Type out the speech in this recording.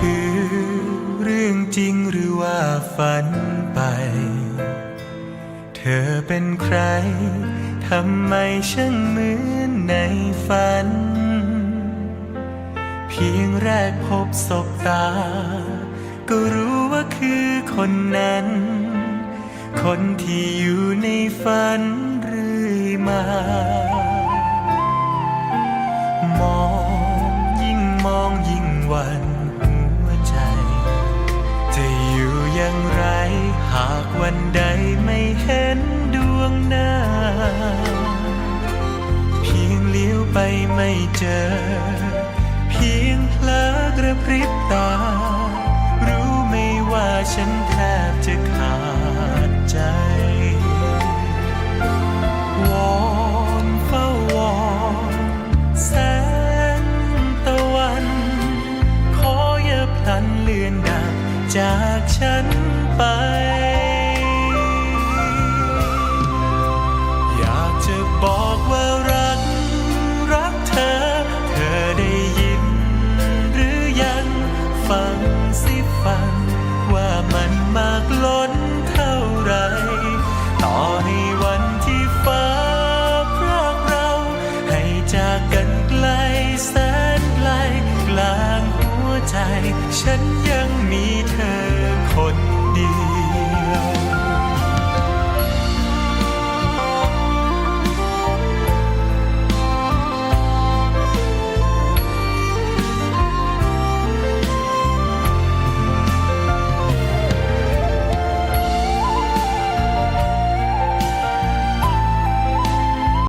คือเรื่องจริงหรือว่าฝันไป เธอเป็นใคร ทำไมช่างเหมือนในฝัน เพียงแรกพบศบตา ก็รู้ว่าคือคนนั้น คนที่อยู่ในฝันเรื่อยมา หากวันใดไม่เห็นดวงหน้า เพียงเลี้ยวไปไม่เจอ เพียงเพลอกระพริบตา รู้ไม่ว่าฉันแทบจะขาดใจ วอนเฝ้าวอนแสงตะวัน ขออย่าพลันเลือนดับจากฉันไป ฟังสิฟัง ว่ามันมากล้นเท่าไร ต่อให้วันที่ฟ้าพรากเรา ให้จากกันไกลแสนไกล กลางหัวใจ ฉันยังมี